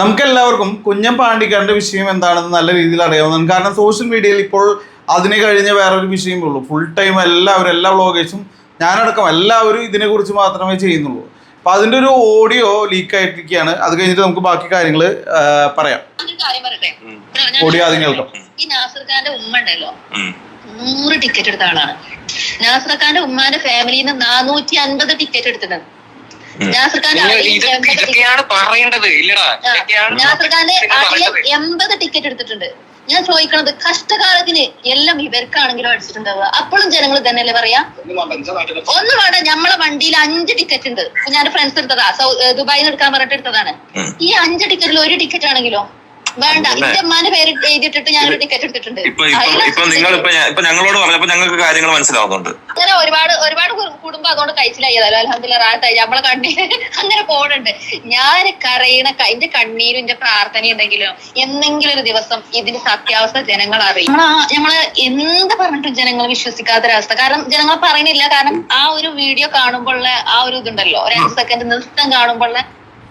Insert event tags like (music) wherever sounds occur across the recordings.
നമുക്ക് എല്ലാവർക്കും കുഞ്ഞൻ പാണ്ടിക്കാരന്റെ വിഷയം എന്താണെന്ന് നല്ല രീതിയിൽ അറിയാവുന്നതാണ്. കാരണം സോഷ്യൽ മീഡിയയിൽ ഇപ്പോൾ അതിന് കഴിഞ്ഞ വേറൊരു വിഷയമേ ഉള്ളൂ. ഫുൾ ടൈം എല്ലാവരും എല്ലാ വ്ളോഗേഴ്സും ഞാനടക്കം എല്ലാവരും ഇതിനെക്കുറിച്ച് മാത്രമേ ചെയ്യുന്നുള്ളൂ. അപ്പൊ അതിന്റെ ഒരു ഓഡിയോ ലീക്ക് ആയിട്ടിരിക്കുകയാണ്. അത് കഴിഞ്ഞിട്ട് നമുക്ക് ബാക്കി കാര്യങ്ങൾ പറയാം. ഓഡിയോ ആദ്യം കേൾക്കാം. ഈ നാസർ ഖാന്റെ ഉമ്മ ഉണ്ടല്ലോ. നൂറ് ടിക്കറ്റ് എടുത്ത ആളാണ്. നാസർ ഖാന്റെ ഉമ്മാന്റെ ഫാമിലിന്ന് നിന്ന് നാനൂറ്റി അൻപത് ടിക്കറ്റ് എടുത്തിട്ടുണ്ട്. ഇതൊക്കെയാണ് പറയേണ്ടത് ഇല്ലടാ. എൺപത് ടിക്കറ്റ് എടുത്തിട്ടുണ്ട്. ഞാൻ ചോദിക്കണത് കഷ്ടകാലത്തിന് എല്ലാം ഇവർക്കാണെങ്കിലും അടിച്ചിട്ടുണ്ടാവുക? അപ്പോഴും ജനങ്ങൾ തന്നെയല്ലേ പറയാ? ഒന്ന് വേണ്ട നമ്മളെ വണ്ടിയിൽ അഞ്ച് ടിക്കറ്റ് ഉണ്ട്. ഞാൻ ഫ്രണ്ട്സ് എടുത്തതാ. ദുബായിൽ നിന്ന് എടുക്കാൻ പറഞ്ഞിട്ട് എടുത്തതാണ്. ഈ അഞ്ച് ടിക്കറ്റിൽ ഒരു ടിക്കറ്റ് ആണെങ്കിലോ? വേണ്ട. അതല്ലേ? എന്റെ അമ്മാന്റെ പേര് എഴുതിയിട്ടിട്ട് ഞാൻ ഒരു ടിക്കറ്റ് എടുത്തിട്ടുണ്ട്. ഇപ്പൊ ഇപ്പൊ ഇപ്പൊ നിങ്ങൾ ഇപ്പൊ ഞാൻ- ഇപ്പൊ ഞങ്ങളോട് പറഞ്ഞപ്പോ ഞങ്ങൾക്ക് കാര്യങ്ങൾ മനസ്സിലാവുന്നുണ്ട്. അങ്ങനെ ഒരുപാട് ഒരുപാട് കു- കുടുംബം അതുകൊണ്ട് കഴിച്ചില്ലായതല്ലോ അലഹമില്ല റാത്തായി നമ്മളെ കണ്ണീര് (laughs) അങ്ങനെ പോണുണ്ട്. ഞാൻ കരയണ ക- എന്റെ കണ്ണീരും എന്റെ പ്രാർത്ഥന ഉണ്ടെങ്കിലും എന്തെങ്കിലും ഒരു ദിവസം ഇതിന്റെ സത്യാവസ്ഥ ജനങ്ങൾ അറിയും. നമ്മളാ നമ്മൾ എന്ത് പറഞ്ഞിട്ടും ജനങ്ങൾ വിശ്വസിക്കാത്തൊരവസ്ഥ. കാരണം ജനങ്ങൾ പറയുന്നില്ല. കാരണം ആ ഒരു വീഡിയോ കാണുമ്പോഴുള്ള ആ ഒരു ഇതുണ്ടല്ലോ. ഒരു അഞ്ച് സെക്കൻഡ് നൃത്തം കാണുമ്പോഴുള്ള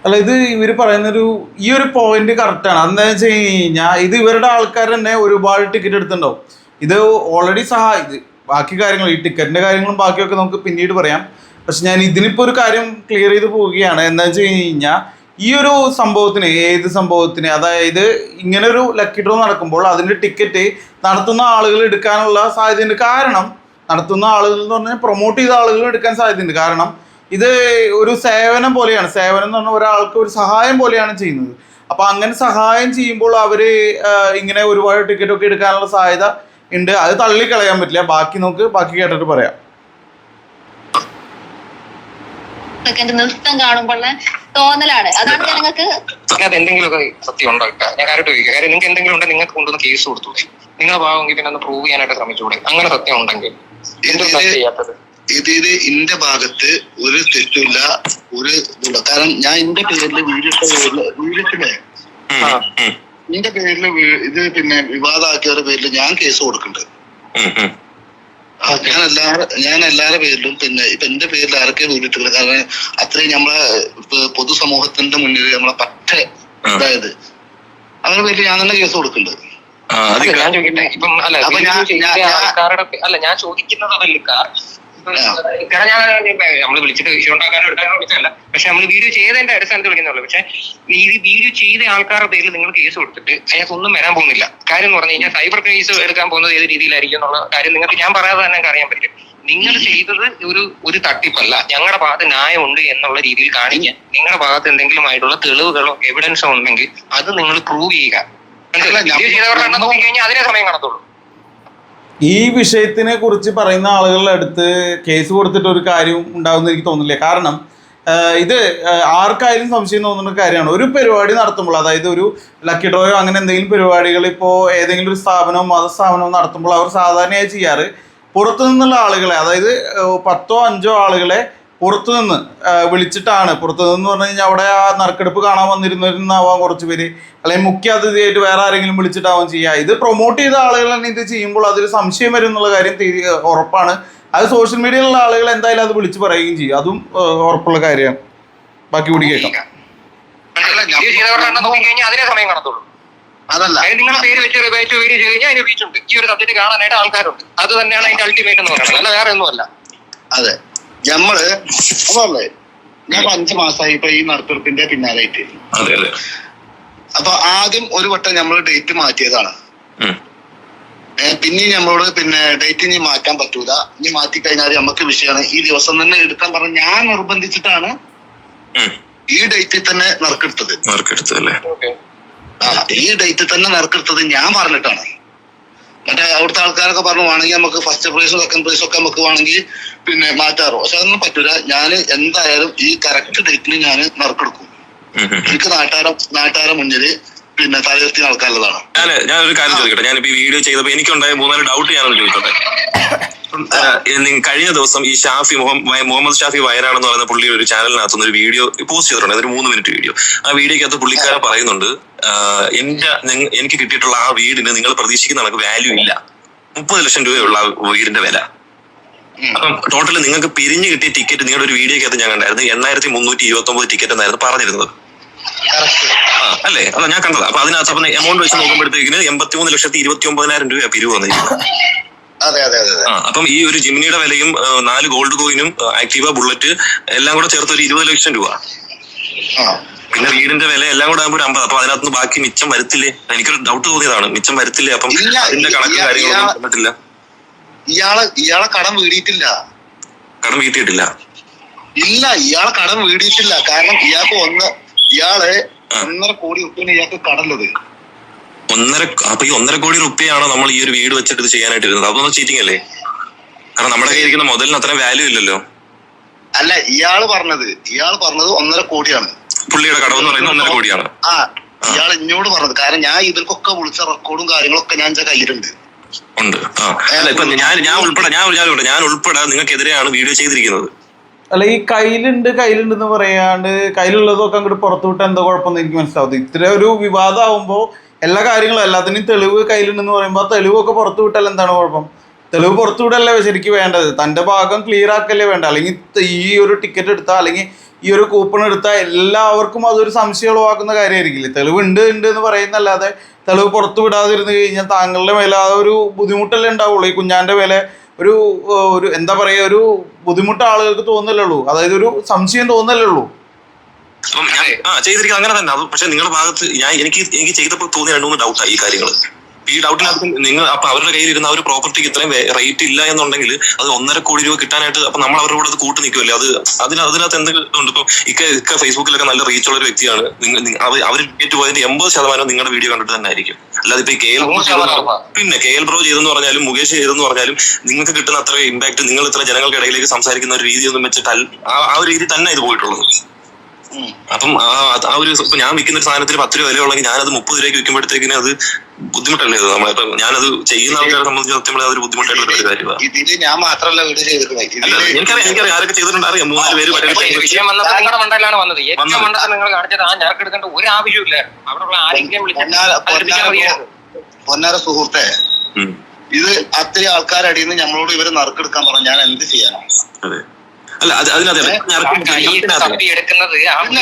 അല്ല ഇത് ഇവർ പറയുന്നൊരു ഈ ഒരു പോയിന്റ് കറക്റ്റാണ് എന്താ വെച്ച് കഴിഞ്ഞാൽ ഇത് ഇവരുടെ ആൾക്കാർ തന്നെ ഒരുപാട് ടിക്കറ്റ് എടുത്തിട്ടുണ്ടാവും. ഇത് ഓൾറെഡി സഹായി ബാക്കി കാര്യങ്ങൾ ഈ ടിക്കറ്റിന്റെ കാര്യങ്ങളും ബാക്കിയൊക്കെ നമുക്ക് പിന്നീട് പറയാം. പക്ഷെ ഞാൻ ഇതിനിപ്പോ ഒരു കാര്യം ക്ലിയർ ചെയ്ത് പോവുകയാണ്. എന്താ വെച്ച് കഴിഞ്ഞാൽ ഈ ഒരു സംഭവത്തിന് ഏത് സംഭവത്തിന് അതായത് ഇങ്ങനെ ഒരു ലക്കി ഡ്രോ നടക്കുമ്പോൾ അതിന്റെ ടിക്കറ്റ് നടത്തുന്ന ആളുകൾ എടുക്കാനുള്ള സാധ്യതയുണ്ട്. കാരണം നടത്തുന്ന ആളുകൾ എന്ന് പറഞ്ഞാൽ പ്രൊമോട്ട് ചെയ്ത ആളുകൾ എടുക്കാൻ സാധ്യതയുണ്ട്. കാരണം ഇത് ഒരു സേവനം പോലെയാണ്. സേവനം എന്ന് പറഞ്ഞാൽ ഒരാൾക്ക് ഒരു സഹായം പോലെയാണ് ചെയ്യുന്നത്. അപ്പൊ അങ്ങനെ സഹായം ചെയ്യുമ്പോൾ അവർ ഇങ്ങനെ ഒരുപാട് ടിക്കറ്റ് ഒക്കെ എടുക്കാനുള്ള സാധ്യത ഉണ്ട്. അത് തള്ളിക്കളയാൻ പറ്റില്ല. ബാക്കി നോക്ക് ബാക്കി കേട്ടിട്ട് പറയാം. സെക്കൻഡ് നൃത്തം കാണുമ്പോൾ തോന്നലാണ്. അതാണ് ജനങ്ങൾക്ക് അതിനകത്ത് എന്തെങ്കിലുമൊക്കെ സത്യം ഉണ്ടാക്കുക ഞാൻ കാര്യമായിട്ട് ചോദിക്കുക കാര്യം നിങ്ങൾക്ക് എന്തെങ്കിലും ഉണ്ടെങ്കിൽ നിങ്ങൾക്ക് കൊണ്ടുവന്ന് കേസ് കൊടുത്തൂടെ. നിങ്ങളെ ഭാവമെങ്കിൽ പിന്നെ ഒന്ന് പ്രൂവ് ചെയ്യാനായിട്ട് ശ്രമിച്ചൂടെ. അങ്ങനെ സത്യം ഉണ്ടെങ്കിൽ. എന്തുകൊണ്ടാണ് ചെയ്യാത്തത്? ഇതിൽ ഇന്റെ ഭാഗത്ത് ഒരു തെറ്റില്ല ഒരു ഇതില്ല കാരണം ഞാൻ എന്റെ പേരിൽ വീടിട്ട പേരിൽ വീടിട്ടില്ലേ എന്റെ പേരിൽ ഇത് പിന്നെ വിവാദമാക്കിയവരുടെ പേരിൽ ഞാൻ കേസ് കൊടുക്കുന്നുണ്ട്. ഞാൻ എല്ലാവരും ഞാൻ എല്ലാവരുടെ പേരിലും പിന്നെ ഇപ്പൊ എന്റെ പേരിൽ ആരൊക്കെ വീടിട്ടുള്ളത് കാരണം അത്രയും നമ്മളെ ഇപ്പൊ പൊതുസമൂഹത്തിന്റെ മുന്നിൽ നമ്മളെ പറ്റ അതായത് അവരുടെ പേരിൽ ഞാൻ തന്നെ കേസ് കൊടുക്കുന്നുണ്ട്. അല്ല, ഞാൻ ചോദിക്കട്ടെ ഇപ്പം അല്ല ഞാൻ- ചെയ്ത ഞാൻ- ഞാൻ- ആൾക്കാരുടെ പേ- അല്ല ഞാൻ ചോദിക്കുന്നത് അതല്ല കാർ കാരണം ഞാൻ നമ്മൾ വിളിച്ചിട്ട് വിഷയം ഉണ്ടാക്കാനോ എടുക്കാനോ വിളിച്ചല്ല പക്ഷെ നമ്മൾ വീഡിയോ ചെയ്തതിന്റെ അടിസ്ഥാനത്തിൽ വിളിക്കുന്നുള്ളൂ പക്ഷെ ഈ വീഡിയോ ചെയ്ത ആൾക്കാരുടെ പേരിൽ നിങ്ങൾ കേസ് കൊടുത്തിട്ട് അതിനകത്തൊന്നും വരാൻ പോകുന്നില്ല. കാര്യം എന്ന് പറഞ്ഞു കഴിഞ്ഞാൽ സൈബർ കേസ് എടുക്കാൻ പോകുന്നത് ഏത് രീതിയിലായിരിക്കും എന്നുള്ള കാര്യം നിങ്ങൾക്ക് ഞാൻ പറയാതെ തന്നെ അറിയാൻ പറ്റും. നിങ്ങൾ ചെയ്തത് ഒരു ഒരു തട്ടിപ്പല്ല. ഞങ്ങളുടെ ഭാഗത്ത് ന്യായം ഉണ്ട് എന്നുള്ള രീതിയിൽ കാണിക്കാൻ നിങ്ങളുടെ ഭാഗത്ത് എന്തെങ്കിലും ആയിട്ടുള്ള തെളിവുകളോ എവിഡൻസോ ഉണ്ടെങ്കിൽ അത് നിങ്ങൾ പ്രൂവ് ചെയ്യുക. മനസ്സിലായോ? അല്ല, വീഡിയോ ചെയ്തവരുടെ എണ്ണം നോക്കി കഴിഞ്ഞാൽ അതിനെ സമയം കാണത്തുള്ളൂ. ഈ വിഷയത്തിനെ കുറിച്ച് പറയുന്ന ആളുകളുടെ അടുത്ത് കേസ് കൊടുത്തിട്ട് ഒരു കാര്യം ഉണ്ടാകുന്ന എനിക്ക് തോന്നുന്നില്ല. കാരണം ഇത് ആർക്കായാലും സംശയം തോന്നുന്ന കാര്യമാണ്. ഒരു പരിപാടി നടത്തുമ്പോൾ അതായത് ഒരു ലക്കി ഡ്രോയോ അങ്ങനെ എന്തെങ്കിലും പരിപാടികൾ ഇപ്പോൾ ഏതെങ്കിലും ഒരു സ്ഥാപനമോ മതസ്ഥാപനവും നടത്തുമ്പോൾ അവർ സാധാരണയായി ചെയ്യാറ് പുറത്തു നിന്നുള്ള ആളുകളെ അതായത് പത്തോ അഞ്ചോ ആളുകളെ പുറത്തു നിന്ന് ആഹ് വിളിച്ചിട്ടാണ്. പുറത്തുനിന്ന് പറഞ്ഞു കഴിഞ്ഞാൽ അവിടെ ആ നറുക്കെടുപ്പ് കാണാൻ വന്നിരുന്നിരുന്നാവാം കുറച്ച് പേര്. അല്ലെങ്കിൽ മുഖ്യ അതിഥിയായിട്ട് വേറെ ആരെങ്കിലും വിളിച്ചിട്ടാവും ചെയ്യുക. ഇത് പ്രൊമോട്ട് ചെയ്ത ആളുകൾ തന്നെ ഇത് ചെയ്യുമ്പോൾ അതൊരു സംശയം വരും എന്നുള്ള കാര്യം തീരെ ഉറപ്പാണ്. അത് സോഷ്യൽ മീഡിയയിലുള്ള ആളുകൾ എന്തായാലും അത് വിളിച്ചു പറയുകയും ചെയ്യും. അതും ഉറപ്പുള്ള കാര്യമാണ്. ബാക്കി കൂടി കേൾക്കാം. അതല്ല. നിങ്ങളുടെ പേര് വെച്ച് റിബേറ്റ് വീഡിയോ ചെയ്ത് കഴിഞ്ഞാൽ അതിന് റീച്ച് ഈ ഒരു സബ്ജക്ട് കാണാനായിട്ട് ആൾക്കാരുണ്ട്. അത് തന്നെയാണ് അതിന്റെ അൾട്ടിമേറ്റ് എന്ന് പറയുന്നത്. അല്ല വേറെ ഒന്നുമല്ല. അതെ. ഞമ്മൾ അതല്ലേ? ഞാൻ അഞ്ചു മാസമായി ഇപ്പൊ ഈ നറുക്കെടുപ്പിന്റെ പിന്നാലായിട്ട് അപ്പൊ ആദ്യം ഒരു വട്ടം നമ്മൾ ഡേറ്റ് മാറ്റിയതാണ്. പിന്നെ നമ്മളോട് പിന്നെ ഡേറ്റ് ഇനി മാറ്റാൻ പറ്റൂല. ഇനി മാറ്റി കഴിഞ്ഞാൽ നമുക്ക് വിഷയമാണ് ഈ ദിവസം തന്നെ എടുക്കാൻ പറഞ്ഞ ഞാൻ നിർബന്ധിച്ചിട്ടാണ് ഈ ഡേറ്റിൽ തന്നെ നറുക്കെടുത്തത്. ഈ ഡേറ്റിൽ തന്നെ നറുക്കെടുത്തത് ഞാൻ പറഞ്ഞിട്ടാണ്. മറ്റേ അവിടുത്തെ ആൾക്കാരൊക്കെ പറഞ്ഞു വേണമെങ്കിൽ നമുക്ക് ഫസ്റ്റ് പ്രൈസും സെക്കൻഡ് പ്രൈസും ഒക്കെ നമുക്ക് വേണമെങ്കിൽ പിന്നെ മാറ്റാറോ? പക്ഷെ അതൊന്നും പറ്റൂല. ഞാൻ എന്തായാലും ഈ കറക്റ്റ് ഡേറ്റിന് ഞാൻ നറുക്കെടുക്കും. എനിക്ക് നാട്ടാര നാട്ടാര മുന്നിൽ പിന്നെ തലയിരുത്തിയ ആൾക്കാരുള്ളതാണ്. ഞാൻ ഒരു കാര്യം ചോദിക്കട്ടെ? ഞാനിപ്പോ ഈ വീഡിയോ ചെയ്തപ്പോ എനിക്കുണ്ടായ മൂന്നാൽ ഡൗട്ട് ഞാനൊന്ന് ചോദിച്ചോട്ടെ ഈ കഴിഞ്ഞ ദിവസം ഈ ഷാഫി മുഹമ്മദ് മുഹമ്മദ് ഷാഫി വയറാണെന്ന് പറയുന്ന പുള്ളി ഒരു ചാനലിനകത്തുനിന്ന് ഒരു വീഡിയോ പോസ്റ്റ് ചെയ്തിട്ടുണ്ട്. അതൊരു മൂന്ന് മിനിറ്റ് വീഡിയോ. ആ വീഡിയോക്കകത്ത് പുള്ളിക്കാരൻ പറയുന്നുണ്ട് എന്റെ എനിക്ക് കിട്ടിയിട്ടുള്ള ആ വീടിന് നിങ്ങൾ പ്രതീക്ഷിക്കുന്ന കണക്ക് വാല്യൂ ഇല്ല. മുപ്പത് ലക്ഷം രൂപയുള്ള ആ വീടിന്റെ വില. അപ്പം ടോട്ടലി നിങ്ങൾക്ക് പിരിഞ്ഞു കിട്ടിയ ടിക്കറ്റ് നിങ്ങളുടെ ഒരു വീഡിയോക്കകത്ത് ഞാൻ കണ്ടായിരുന്നു. എണ്ണായിരത്തി മുന്നൂറ്റി ഇരുപത്തി ഒമ്പത് ടിക്കറ്റ് എന്നായിരുന്നു പറഞ്ഞിരുന്നത്. അല്ലേ? അതാ ഞാൻ കണ്ടത്. അപ്പൊ അതിനകത്ത് അപ്പൊ എമൗണ്ട് വെച്ച് നോക്കുമ്പോഴത്തേക്കിന് എൺപത്തി മൂന്ന് ലക്ഷത്തി ഇരുപത്തി ഒമ്പതിനായിരം രൂപ പിരിവ് വന്നിരിക്കുന്നത്. ആ അപ്പം ഈ ഒരു ജിമിനിയുടെ വിലയും നാല് ഗോൾഡ് കോയിനും ആക്റ്റീവ ബുള്ളറ്റ് എല്ലാം കൂടെ ചേർത്ത് ഒരു ഇരുപത് ലക്ഷം രൂപ. പിന്നെ വീടിന്റെ വില എല്ലാം കൂടെ ആകുമ്പോൾ അമ്പത്. അപ്പൊ അതിനകത്ത് ബാക്കി മിച്ചം വരത്തില്ലേ? എനിക്കൊരു ഡൗട്ട് തോന്നിയതാണ്. മിച്ചം വരത്തില്ലേ? അപ്പം അതിന്റെ കണക്കും കാര്യങ്ങളൊന്നും. തന്നിട്ടില്ല ഇയാളെ ഇയാളെ കടം വീടിയിട്ടില്ല. കടം വീട്ടിയിട്ടില്ല. ഇല്ല ഇയാളെ കടം വീടിയിട്ടില്ല. കാരണം ഇയാൾക്ക് ഒന്ന് ഇയാൾ ഒന്നര കോടി ഉപ്പിന് ഇയാൾക്ക് കടല്ലത് ഒന്നര അപ്പൊ ഈ ഒന്നര കോടി റുപ്യയാണോ നമ്മൾ ഈ ഒരു വീട് വെച്ചിട്ട് ഇത് ചെയ്യാനായിട്ട് ഇരുന്നത് അതൊന്നും ചീറ്റിംഗ് അല്ലേ കാരണം നമ്മുടെ കയ്യിൽ ഇരിക്കുന്ന മുതലിന് അത്ര വാല്യൂ ഇല്ലല്ലോ. അല്ല ഇയാൾ പറഞ്ഞത് ഇയാൾ പറഞ്ഞത് ഒന്നര കോടിയാണ്. പുള്ളിയുടെ കടമെന്ന് പറയുന്നത് ഒന്നര കോടിയാണ്. ആ ഇയാൾ എന്നോട് പറഞ്ഞത്. കാരണം ഞാൻ ഇവർക്കൊക്കെ വിളിച്ച റെക്കോർഡും കാര്യങ്ങളൊക്കെ ഞാൻ എന്റെ കയ്യിലുണ്ട്. ഉണ്ട്. ആ അല്ല ഇപ്പൊ ഞാൻ ഞാൻ ഉൾപ്പെടെ ഞാൻ ഞാൻ ഉൾപ്പെടെ ഞാൻ ഉൾപ്പെടെ നിങ്ങൾക്കെതിരെയാണ് വീഡിയോ ചെയ്തിരിക്കുന്നത്. അല്ല ഈ കയ്യിലുണ്ട് കയ്യിലുണ്ട് എന്ന് പറയാണ്ട് കയ്യിലുള്ളതൊക്കെ അങ്ങോട്ട് പുറത്തു വിട്ടാൽ എന്താ കുഴപ്പമെന്ന് എനിക്ക് മനസ്സിലാവും ഇത്ര ഒരു വിവാദമാകുമ്പോൾ എല്ലാ കാര്യങ്ങളും എല്ലാത്തിനും തെളിവ് കയ്യിലുണ്ടെന്ന് പറയുമ്പോൾ ആ തെളിവൊക്കെ പുറത്തു വിട്ടാൽ എന്താണ് കുഴപ്പം? തെളിവ് പുറത്തു വിടല്ലേ ശരിക്കും വേണ്ടത്? തന്റെ ഭാഗം ക്ലിയർ ആക്കല്ലേ വേണ്ട? അല്ലെങ്കിൽ ഈ ഒരു ടിക്കറ്റ് എടുത്താൽ അല്ലെങ്കിൽ ഈ ഒരു കൂപ്പൺ എടുത്താൽ എല്ലാവർക്കും അതൊരു സംശയം ഉളവാക്കുന്ന കാര്യമായിരിക്കില്ലേ? തെളിവ് ഉണ്ട് ഉണ്ട് എന്ന് പറയുന്നല്ലാതെ തെളിവ് പുറത്തു വിടാതിരുന്ന് കഴിഞ്ഞാൽ താങ്കളുടെ മേലെ ആ ഒരു ബുദ്ധിമുട്ടല്ലേ ഉണ്ടാവുള്ളൂ. ഈ കുഞ്ഞാന്റെ മേലെ ഒരു ഒരു എന്താ പറയുക ഒരു ബുദ്ധിമുട്ട് ആളുകൾക്ക് തോന്നലുള്ളൂ അതായത് ഒരു സംശയം തോന്നല്ലേ ഉള്ളൂ. അപ്പം ഞാൻ ആ ചെയ്തിരിക്കുന്നത് അങ്ങനെ തന്നെ. അത് പക്ഷെ നിങ്ങളുടെ ഭാഗത്ത് ഞാൻ എനിക്ക് എനിക്ക് ചെയ്തപ്പോൾ തോന്നിയ രണ്ടു മൂന്ന് ഡൗട്ടായി ഈ കാര്യങ്ങൾ ഈ ഡൗട്ടിനകത്ത് നിങ്ങൾ അപ്പൊ അവരുടെ കയ്യിൽ ഇരുന്ന ഒരു പ്രോപ്പർട്ടിക്ക് ഇത്രയും റേറ്റ് ഇല്ല എന്നുണ്ടെങ്കിൽ അത് ഒന്നര കോടി രൂപ കിട്ടാനായിട്ട് അപ്പൊ നമ്മൾ അവരുടെ കൂടെ അത് കൂട്ട് നിൽക്കുമല്ലേ അത് അതിന് അതിനകത്ത് എന്തെങ്കിലും ഉണ്ട് ഇപ്പൊ ഇക്ക ഇക്ക ഫേസ്ബുക്കിലൊക്കെ നല്ല റീച്ച് ഉള്ള ഒരു വ്യക്തിയാണ് അവർ അവർ ടിക്കറ്റ് പോയതിന്റെ എൺപത് ശതമാനം നിങ്ങളുടെ വീഡിയോ കണ്ടിട്ട് തന്നെ ആയിരിക്കും. അല്ലാതെ ഇപ്പൊ കെ എൽ. പിന്നെ കെ എൽ ബ്രോ ചെയ്തെന്ന് പറഞ്ഞാലും മുകേഷ് ചെയ്തെന്ന് പറഞ്ഞാലും നിങ്ങൾക്ക് കിട്ടുന്ന അത്ര ഇമ്പാക്ട് നിങ്ങൾ ഇത്ര ജനങ്ങളുടെ ഇടയിലേക്ക് സംസാരിക്കുന്ന ഒരു രീതി ഒന്നും വെച്ചിട്ട് ആ- ഒരു രീതി തന്നെ ഇത് പോയിട്ടുള്ളത്. അപ്പം ആ ഒരു ഇപ്പൊ ഞാൻ വിൽക്കുന്ന ഒരു സാധനത്തിന് പത്ത് രൂപ വിലയുള്ളെങ്കിൽ ഞാനത് മുപ്പത് രൂപയ്ക്ക് വിൽക്കുമ്പോഴത്തേക്കിന് അത് ബുദ്ധിമുട്ടല്ലേ ഇത് നമ്മളെ? ഞാനത് ചെയ്യുന്ന ആൾക്കാരെ സംബന്ധിച്ച് സത്യം അതൊരു ബുദ്ധിമുട്ടായിട്ടുള്ള ഒരു കാര്യമാണ് ഇതിൽ ഞാൻ മാത്രമല്ല വീട് ചെയ്തിട്ടുള്ളത് എനിക്കറിയാം എനിക്കറിയാം. ആരൊക്കെ ചെയ്തിട്ടുണ്ട്? അറിയാം. മൂന്നാൽ പേര് വിഷയം വന്നപ്പോ നിങ്ങളുടെ മണ്ടയിലാണ് വന്നത്. ഏറ്റവും വന്നത്. മണ്ടത്തിൽ നിങ്ങൾ കാണിച്ചത് ആ ഞങ്ങൾക്ക് എടുക്കേണ്ട ഒരു ആവശ്യമില്ലായിരുന്നു അവിടെ ആരെങ്കിലും വിളിച്ചാൽ പൊന്നാര- സുഹൃത്തെ ഇത് അത്രയും ആൾക്കാരടിയിൽ നിന്ന് നമ്മളോട് ഇവരെ നറുക്കെടുക്കാൻ പറഞ്ഞു. ഞാൻ എന്ത് ചെയ്യാനാണ് അതെ. അല്ല അത് അതിനകത്ത്.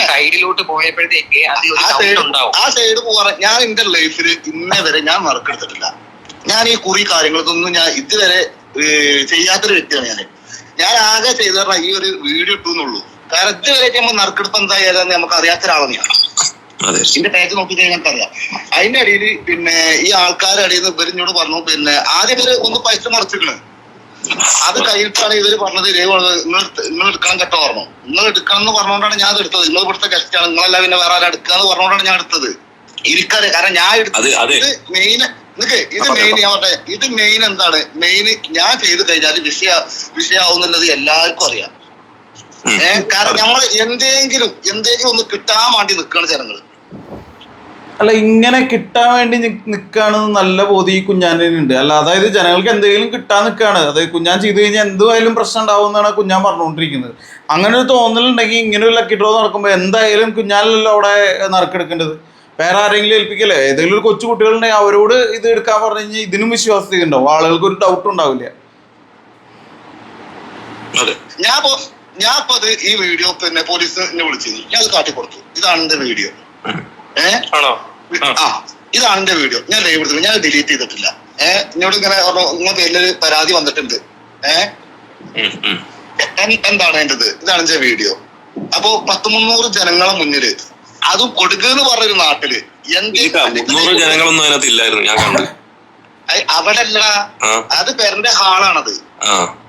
സൈഡിലോട്ട് പോയപ്പോഴത്തേക്ക് അത് ഒരു ആ സൈഡ് ഉണ്ടാവും. ആ സൈഡ് പോകാൻ ഞാൻ എന്റെ ലൈഫിൽ ഇന്നേ വരെ ഞാൻ മറക്കെടുത്തിട്ടില്ല ഞാൻ ഈ കുറി കാര്യങ്ങൾക്കൊന്നും ഞാൻ ഇതുവരെ ചെയ്യാത്തൊരു വ്യക്തിയാണ് ഞാൻ ഞാൻ ആകെ ചെയ്ത ഈ ഒരു വീഡിയോ ഇട്ടു എന്നുള്ളൂ കാരണം ഇതുവരെ നമ്മൾ നറുക്കെടുപ്പ് എന്താ ഏതാന്ന് നമുക്ക് അറിയാത്ത ഒരാളാണ് ഞാൻ. അതെ. ഇതിന്റെ പേജ് നോക്കി കഴിഞ്ഞാൽ അറിയാം അതിന്റെ അടിയിൽ പിന്നെ ഈ ആൾക്കാരുടെ അടിയിൽ നിന്ന് ഇവരിഞ്ഞോട് പറഞ്ഞു പിന്നെ ആദ്യം ഇവർ ഒന്ന് പൈസ മറച്ചിക്കണ് അത് കഴിഞ്ഞിട്ടാണ് ഇവർ പറഞ്ഞത് രേഖ നിങ്ങൾ നിങ്ങൾ എടുക്കണം കേട്ടോ പറഞ്ഞു. നിങ്ങൾ എടുക്കണം എന്ന് പറഞ്ഞുകൊണ്ടാണ് ഞാൻ എടുത്തത്. നിങ്ങൾ ഇവിടുത്തെ ഗസ്റ്റാണ് നിങ്ങളെല്ലാം പിന്നെ വേറെ ആരും എടുക്കാന്ന് പറഞ്ഞുകൊണ്ടാണ് ഞാൻ എടുത്തത്. എനിക്കറിയാം. കാരണം ഞാൻ എടുത്തത് ഇത് മെയിൻ നിക്ക് ഇത് മെയിൻ ഞാൻ പറഞ്ഞെ. ഇത് മെയിൻ എന്താണ്? മെയിൻ ഞാൻ ചെയ്ത് കഴിഞ്ഞാൽ വിഷയ വിഷയാവുന്നുള്ളത് എല്ലാവർക്കും അറിയാം. ഏഹ് കാരണം നമ്മൾ എന്തെങ്കിലും എന്തെങ്കിലും ഒന്ന് കിട്ടാൻ വേണ്ടി നിൽക്കുകയാണ് ജനങ്ങൾ അല്ല ഇങ്ങനെ കിട്ടാൻ വേണ്ടി നിൽക്കുകയാണ് നല്ല ബോധി ഈ കുഞ്ഞാനുണ്ട് അല്ല അതായത് ജനങ്ങൾക്ക് എന്തെങ്കിലും കിട്ടാൻ നിൽക്കുകയാണ് അതായത് കുഞ്ഞാൻ ചെയ്തു കഴിഞ്ഞാൽ എന്തുമായാലും പ്രശ്നം ഉണ്ടാവും എന്നാണ് കുഞ്ഞാൻ പറഞ്ഞുകൊണ്ടിരിക്കുന്നത്. അങ്ങനെ ഒരു തോന്നലുണ്ടെങ്കിൽ ഇങ്ങനെ ഒരു ലക്കി ഡ്രോ നടക്കുമ്പോൾ എന്തായാലും കുഞ്ഞാനല്ലോ അവിടെ നറുക്കെടുക്കേണ്ടത്? വേറെ ആരെങ്കിലും ഏൽപ്പിക്കല്ലേ? ഏതെങ്കിലും ഒരു കൊച്ചു കുട്ടികളുണ്ടെങ്കിൽ അവരോട് ഇത് എടുക്കാൻ പറഞ്ഞു കഴിഞ്ഞാൽ ഇതിനും വിശ്വാസ്യത ഉണ്ടാവും ആളുകൾക്ക് ഒരു ഡൗട്ട് ഉണ്ടാവില്ല. ഞാൻ ഞാൻ ഈ വീഡിയോ പിന്നെ പോലീസിനെ വിളിച്ചു ഞാൻ അത് കാട്ടിക്കൊടുത്തു. ഇതാണ് എന്റെ വീഡിയോ ഏഹ് ആണോ? ആ ഇതാണ് എന്റെ വീഡിയോ. ഞാൻ ലൈവ് എടുത്തു ഞാൻ ഡിലീറ്റ് ചെയ്തിട്ടില്ല. ഏഹ് എന്നോട് ഇങ്ങനെ നിങ്ങളുടെ പേരിൽ പരാതി വന്നിട്ടുണ്ട്. ഏഹ്. എന്താണ് എന്റേത് ഇതാണ് എന്റെ വീഡിയോ. അപ്പോ പത്ത് മുന്നൂറ് ജനങ്ങളെ മുന്നിൽ അതും കൊടുക്കുക എന്ന് പറഞ്ഞൊരു നാട്ടിൽ മുന്നൂറ് എന്ത് ജനങ്ങളൊന്നും അതിനകത്ത് ഇല്ലായിരുന്നു ഞാൻ കണ്ടു. അത് പെരന്റെ ഹാളാണത്.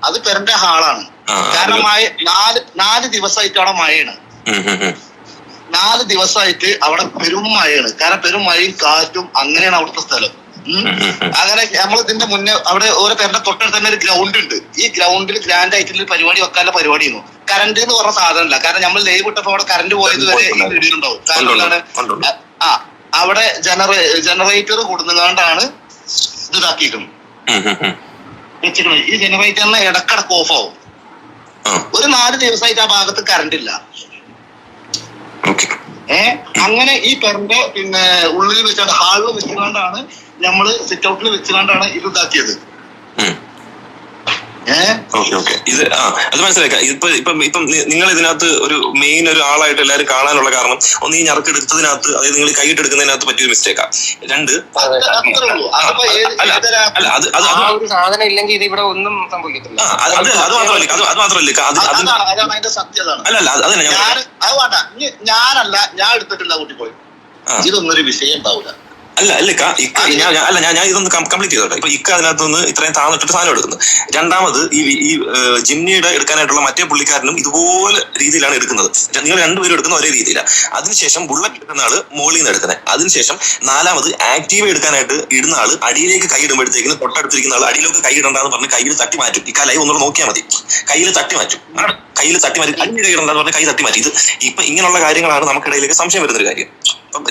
അത് പെരന്റെ ഹാളാണ്. കാരണം നാല് നാല് ദിവസമായിട്ടാണ് മഴയാണ്. നാല് ദിവസമായിട്ട് അവിടെ പെരും മഴയാണ്. കാരണം പെരും മഴയും കാറ്റും അങ്ങനെയാണ് അവിടുത്തെ സ്ഥലം. അങ്ങനെ നമ്മൾ ഇതിന്റെ മുന്നേ അവിടെ ഓരോ പേരുടെ തൊട്ടടുത്ത് തന്നെ ഒരു ഗ്രൗണ്ട് ഉണ്ട്. ഈ ഗ്രൗണ്ടിൽ ഗ്രാൻഡ് ആയിട്ടുള്ള ഒരു പരിപാടി വെക്കാനുള്ള പരിപാടി ചെയ്യുന്നു കറണ്ട് എന്ന് പറഞ്ഞ സാധനമല്ല. കാരണം നമ്മൾ ലൈവ് ഇട്ടപ്പോ അവിടെ കറണ്ട് പോയത് വരെ ഈ കാരണം എന്താണ്. ആ അവിടെ ജനറേ ജനറേറ്റർ കൊടുന്നുകൊണ്ടാണ് ഇത് ഇതാക്കിയിരിക്കുന്നത്. വെച്ചിരിക്കുന്നത് ഈ ജനറേറ്ററിന് ഇടക്കിടക്ക് ഓഫ് ആവും. ഒരു നാല് ദിവസമായിട്ട് ആ ഭാഗത്ത് കറണ്ട് ഇല്ല. അങ്ങനെ ഈ പെറിന്റെ പിന്നെ ഉള്ളിൽ വെച്ചാണ് ഹാളിൽ വെച്ചുകൊണ്ടാണ് നമ്മൾ സിറ്റ് ഔട്ടിൽ വെച്ചുകൊണ്ടാണ് ഇത് ഇതാക്കിയത്. Okay okay. ഇത് ആ അത് മനസ്സിലാക്കാം. ഇപ്പൊ ഇപ്പം ഇപ്പം നിങ്ങൾ ഇതിനകത്ത് ഒരു മെയിൻ ഒരു ആളായിട്ട് എല്ലാവരും കാണാനുള്ള കാരണം ഒന്ന് ഈ ഞറക്കെടുത്തതിനകത്ത് അതായത് നിങ്ങൾ കൈയിട്ട് എടുക്കുന്നതിനകത്ത് പറ്റിയൊരു മിസ്റ്റേക്കാ രണ്ട് അത്രേ ഉള്ളൂ. അതിപ്പോ ഏത് അല്ല, അത് അത് സാധനം ഇല്ലെങ്കിൽ ഇത് ഇവിടെ ഒന്നും സംഭവിക്കത്തില്ല. ആ, അത് അത് അത് മാത്രമല്ല അത് മാത്രമല്ല അത് അല്ല അല്ല അത് തന്നെ ഞാൻ ഞാൻ അത് ഞാനല്ല ഞാൻ എടുത്തിട്ടില്ല കുട്ടിപ്പോയി പോയി ഇതൊന്നും ഒരു വിഷയം ഉണ്ടാവില്ല അല്ല അല്ല ഇക്ക ഞാൻ അല്ല ഞാൻ ഞാൻ ഇതൊന്ന് കംപ്ലീറ്റ് ചെയ്തോട്ടെ. ഇപ്പൊ ഇക്ക അതിനകത്ത് നിന്ന് ഇത്രയും താന്നിട്ടിട്ട് സാധനം എടുക്കുന്നു. രണ്ടാമത് ഈ ഈ ജിമ്മിയുടെ എടുക്കാനായിട്ടുള്ള മറ്റേ പുള്ളിക്കാരനും ഇതുപോലെ രീതിയിലാണ് എടുക്കുന്നത്. നിങ്ങൾ രണ്ടുപേരും എടുക്കുന്ന ഒരേ രീതിയിലാണ് അതിനുശേഷം ബുള്ളറ്റ് എടുക്കുന്ന ആൾ മോളിൽ നിന്ന് എടുക്കുന്നത് അതിനുശേഷം നാലാമത് ആക്റ്റീവ് എടുക്കാനായിട്ട് ഇടുന്ന ആൾ അടിയിലേക്ക് കൈ ഇടുമ്പോഴത്തേക്കും തൊട്ടടുത്തിരിക്കുന്ന ആൾ അടിയിലേക്ക് കൈ ഇടണ്ടെന്ന് പറഞ്ഞ് കയ്യിൽ തട്ടി മാറ്റും. ഇക്ക ലൈവ് ഒന്നുകൂടെ നോക്കിയാൽ മതി. കയ്യിൽ തട്ടി മാറ്റും. കയ്യിൽ തട്ടി മാറ്റി അടിയിൽ കൈ ഇടണ്ടെന്ന് പറഞ്ഞ് കൈ തട്ടി മാറ്റി. ഇത് ഇപ്പൊ ഇങ്ങനെയുള്ള കാര്യങ്ങളാണ് നമുക്കിടയിലേക്ക് സംശയം വരുന്ന ഒരു കാര്യം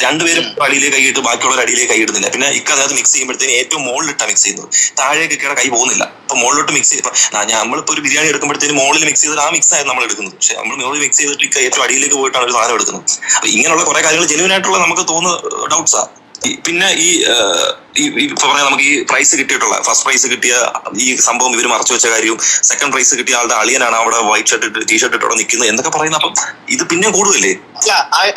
രണ്ടുപേരും അടിയിലേക്ക് കൈയിട്ട് ബാക്കിയുള്ളവർ അടിയിലേക്ക് കൈ ഇടുന്നില്ല പിന്നെ ഇക്ക അതായത് മിക്സ് ചെയ്യുമ്പോഴത്തേന് ഏറ്റവും മുകളിലിട്ടാണ് മിക്സ് ചെയ്യുന്നത്. താഴേക്ക് ഇക്കയുടെ കൈ പോകുന്നില്ല. അപ്പൊ മുകളിലോട്ട് മിക്സ് ചെയ്ത് നമ്മളിപ്പോ ഒരു ബിരിയാണി എടുക്കുമ്പോഴത്തേന് മുകളിൽ മിക്സ് ചെയ്ത് ആ മിക്സ് ആയിരുന്നു നമ്മൾ എടുക്കുന്നത്. പക്ഷെ നമ്മൾ മുകളിൽ മിക്സ് ചെയ്തിട്ട് ഇക്ക ഏറ്റവും അടിയിലേക്ക് പോയിട്ടാണ് ഒരു സാധനം എടുക്കുന്നത്. അപ്പൊ ഇങ്ങനെയുള്ള കുറെ കാര്യങ്ങൾ ജെനുവൻ ആയിട്ടുള്ള നമുക്ക് തോന്നുന്ന ഡൗട്ട്സാ പിന്നെ ഈ ഇപ്പൊ പറഞ്ഞാൽ നമുക്ക് ഈ പ്രൈസ് കിട്ടിയിട്ടുള്ള ഫസ്റ്റ് പ്രൈസ് കിട്ടിയ ഈ സംഭവം ഇവർ മറച്ചു വെച്ച കാര്യവും സെക്കൻഡ് പ്രൈസ് കിട്ടിയ ആളുടെ അളിയനാണ് അവിടെ വൈറ്റ് ഷർട്ട് ഇട്ട് ടീ ഷർട്ട് ഇട്ടോടെ നിൽക്കുന്നത് എന്നൊക്കെ പറയുന്ന അപ്പം ഇത് പിന്നെ കൂടുതലേ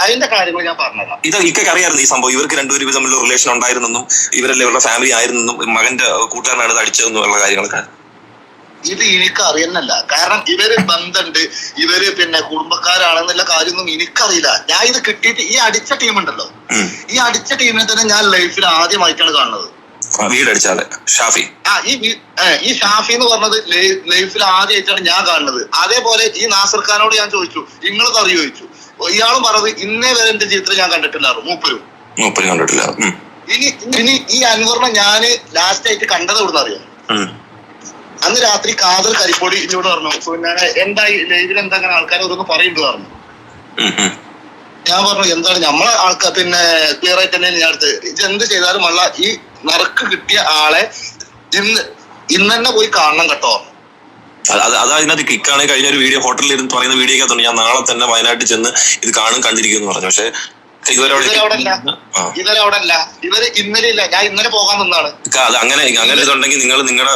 അതിന്റെ കാര്യങ്ങൾ ഞാൻ പറഞ്ഞുതരാം. ഇത് ഇക്കൊക്കെ അറിയായിരുന്നു ഈ സംഭവം. ഇവർക്ക് രണ്ടുപേരും തമ്മിലുള്ള റിലേഷൻ ഉണ്ടായിരുന്നെന്നും ഇവരല്ലേ ഇവരുടെ ഫാമിലി ആയിരുന്നെന്നും മകന്റെ കൂട്ടുകാരനാണ് ഇത് അടിച്ചതെന്നും ഉള്ള കാര്യങ്ങളൊക്കെ. ഇത് എനിക്ക് അറിയുന്നല്ല കാരണം ഇവർ ബന്ധമുണ്ട് ഇവർ പിന്നെ കുടുംബക്കാരാണെന്നുള്ള കാര്യമൊന്നും എനിക്കറിയില്ല. ഞാൻ ഇത് കിട്ടിയിട്ട് ഈ അടിച്ച ടീം ഉണ്ടല്ലോ. ഈ അടിച്ച ടീമിനെ തന്നെ ഞാൻ ലൈഫിൽ ആദ്യമായിട്ടാണ് കാണുന്നത്. വീടടിച്ചാളെ ഷാഫി. ആ ഈ ഈ ഷാഫി എന്ന് പറഞ്ഞത് ലൈഫിൽ ആദ്യമായിട്ടാണ് ഞാൻ കാണുന്നത്. അതേപോലെ ഈ നാസർ ഖാനോട് ഞാൻ ചോദിച്ചു നിങ്ങളത് അറിയോ ചോദിച്ചു? ഇയാളും പറഞ്ഞത് ഇന്നേ വരെ എന്റെ ജീവിതത്തിൽ ഞാൻ കണ്ടിട്ടില്ലായിരുന്നു മൂപ്പരും. മൂപ്പരും കണ്ടിട്ടില്ല. ഇനി ഇനി ഈ അൻവറിനെ ഞാൻ ലാസ്റ്റ് ആയിട്ട് കണ്ടത് അറിയാം ഉം. അന്ന് രാത്രി കാതൽ കരിപ്പൊടി എന്നോട് പറഞ്ഞു. പിന്നെ എന്തായി? ലൈവിൽ എന്താ അങ്ങനെ ആൾക്കാർ ഓരോന്ന് പറയുന്നത്? പറഞ്ഞു. ഞാൻ പറഞ്ഞു എന്താണ്? നമ്മളെ ആൾക്കാർ പിന്നെ ക്ലിയർ ആയിട്ട് തന്നെ ഞാൻ അടുത്ത് ഇത് എന്ത് ചെയ്താലും അല്ല ഈ നറുക്ക് കിട്ടിയ ആളെ ഇന്ന് ഇന്ന് തന്നെ പോയി കാണണം കേട്ടോ. അതായത് അത് അത് അതിനകത്ത് കിക്കാണ് കഴിഞ്ഞ ഒരു വീഡിയോ ഹോട്ടലിൽ ഇരുന്ന് പറയുന്ന വീഡിയോ ഞാൻ നാളെ തന്നെ വയനാട്ടിൽ ചെന്ന് ഇത് കാണും കണ്ടിരിക്കും എന്ന് പറഞ്ഞു. പക്ഷെ ഇവരെ അവിടെ അല്ല ഇവർ ഇന്നലെ ഇല്ല ഞാൻ ഇന്നലെ പോകാൻ നിന്നാണ് അത് അങ്ങനെ അങ്ങനെ ഇതുണ്ടെങ്കിൽ നിങ്ങൾ നിങ്ങളുടെ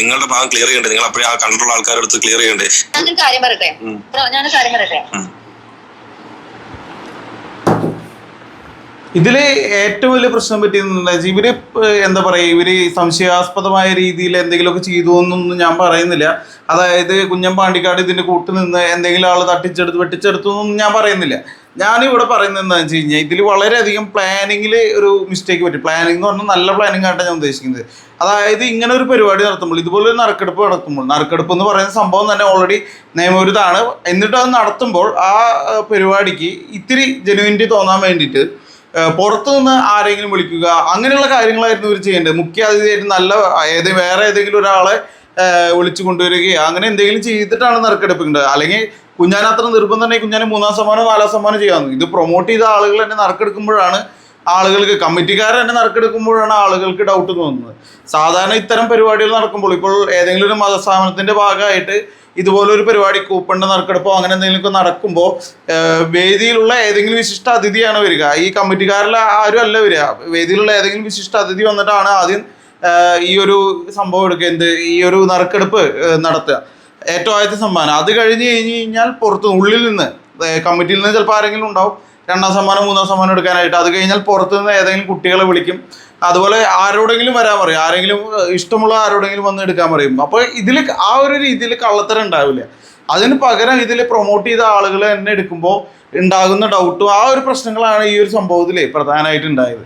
നിങ്ങളുടെ ഭാഗം ക്ലിയർ ചെയ്യണ്ടേ? നിങ്ങൾ അപ്പോഴേ ആ കൺട്രോൾ ആൾക്കാരുടെ അടുത്ത് ക്ലിയർ ചെയ്യണ്ടേ? ഞാനൊരു കാര്യം പറയട്ടെ? ഉം. ഞാനൊരു കാര്യം പറയട്ടെ. ഇതിൽ ഏറ്റവും വലിയ പ്രശ്നം പറ്റിയെന്ന് ഇവർ എന്താ പറയുക ഇവർ സംശയാസ്പദമായ രീതിയിൽ എന്തെങ്കിലുമൊക്കെ ചെയ്തു എന്നൊന്നും ഞാൻ പറയുന്നില്ല. അതായത് കുഞ്ഞൻ പാണ്ടിക്കാട് ഇതിന്റെ കൂട്ട് നിന്ന് എന്തെങ്കിലും ആൾ തട്ടിച്ചെടുത്ത് വെട്ടിച്ചെടുത്തു എന്നൊന്നും ഞാൻ പറയുന്നില്ല. ഞാനിവിടെ പറയുന്നത് എന്താണെന്ന് വെച്ച് കഴിഞ്ഞാൽ ഇതിൽ വളരെയധികം പ്ലാനിങ്ങിൽ ഒരു മിസ്റ്റേക്ക് പറ്റി. പ്ലാനിങ് എന്ന് പറഞ്ഞാൽ നല്ല പ്ലാനിങ് ആയിട്ടാണ് ഞാൻ ഉദ്ദേശിക്കുന്നത്. അതായത് ഇങ്ങനെ ഒരു പരിപാടി നടത്തുമ്പോൾ ഇതുപോലെ ഒരു നറുക്കെടുപ്പ് നടത്തുമ്പോൾ നറുക്കെടുപ്പ് എന്ന് പറയുന്ന സംഭവം തന്നെ ഓൾറെഡി നിയമവിരുദ്ധമാണ്. എന്നിട്ട് അത് നടത്തുമ്പോൾ ആ പരിപാടിക്ക് ഇത്തിരി ജെനുവിനിറ്റി തോന്നാൻ വേണ്ടിയിട്ട് പുറത്തു നിന്ന് ആരെങ്കിലും വിളിക്കുക അങ്ങനെയുള്ള കാര്യങ്ങളായിരുന്നു ഇവർ ചെയ്യേണ്ടത്. മുഖ്യ അതിഥിയായിട്ട് നല്ല ഏത് വേറെ ഏതെങ്കിലും ഒരാളെ വിളിച്ചു കൊണ്ടുവരികയോ അങ്ങനെ എന്തെങ്കിലും ചെയ്തിട്ടാണ് നറുക്കെടുപ്പിക്കേണ്ടത് അല്ലെങ്കിൽ കുഞ്ഞാൻ അത്ര നിർബന്ധം ഉണ്ടെങ്കിൽ കുഞ്ഞാന് മൂന്നാം സമ്മാനം നാലാം സമ്മാനം ചെയ്യാമെന്ന് ഇത് പ്രൊമോട്ട് ചെയ്ത ആളുകൾ തന്നെ നറുക്കെടുക്കുമ്പോഴാണ് ആളുകൾക്ക് കമ്മിറ്റിക്കാർ തന്നെ നറുക്കെടുക്കുമ്പോഴാണ് ആളുകൾക്ക് ഡൗട്ട് തോന്നുന്നത്. സാധാരണ ഇത്തരം പരിപാടികൾ നടക്കുമ്പോൾ ഇപ്പോൾ ഏതെങ്കിലും ഒരു മതസ്ഥാപനത്തിന്റെ ഭാഗമായിട്ട് ഇതുപോലൊരു പരിപാടി കൂപ്പണിന്റെ നറുക്കെടുപ്പോ അങ്ങനെ എന്തെങ്കിലുമൊക്കെ നടക്കുമ്പോൾ വേദിയിലുള്ള ഏതെങ്കിലും വിശിഷ്ട അതിഥിയാണ് വരിക. ഈ കമ്മിറ്റിക്കാരിൽ ആരും അല്ല വരിക. വേദിയിലുള്ള ഏതെങ്കിലും വിശിഷ്ട അതിഥി വന്നിട്ടാണ് ആദ്യം ഈ ഒരു സംഭവം എടുക്കുക. എന്ത്? ഈ ഒരു നറുക്കെടുപ്പ് നടത്തുക. ഏറ്റവും ആദ്യത്തെ സമ്മാനം. അത് കഴിഞ്ഞ് കഴിഞ്ഞ് കഴിഞ്ഞാൽ പുറത്ത് ഉള്ളിൽ നിന്ന് കമ്മിറ്റിയിൽ നിന്ന് ചിലപ്പോൾ ആരെങ്കിലും ഉണ്ടാവും. രണ്ടാം സമ്മാനം മൂന്നാം സമ്മാനം എടുക്കാനായിട്ട്. അത് കഴിഞ്ഞാൽ പുറത്ത് നിന്ന് ഏതെങ്കിലും കുട്ടികളെ വിളിക്കും. അതുപോലെ ആരോടെങ്കിലും വരാൻ പറയും. ആരെങ്കിലും ഇഷ്ടമുള്ള ആരോടെങ്കിലും വന്ന് എടുക്കാൻ പറയും. അപ്പോൾ ഇതിൽ ആ ഒരു രീതിയിൽ കള്ളത്തരം ഉണ്ടാവില്ല. അതിന് പകരം ഇതിൽ പ്രൊമോട്ട് ചെയ്ത ആളുകൾ തന്നെ എടുക്കുമ്പോൾ ഉണ്ടാകുന്ന ഡൗട്ടും ആ ഒരു പ്രശ്നങ്ങളാണ് ഈ ഒരു സംഭവത്തിൽ പ്രധാനമായിട്ട് ഉണ്ടായത്.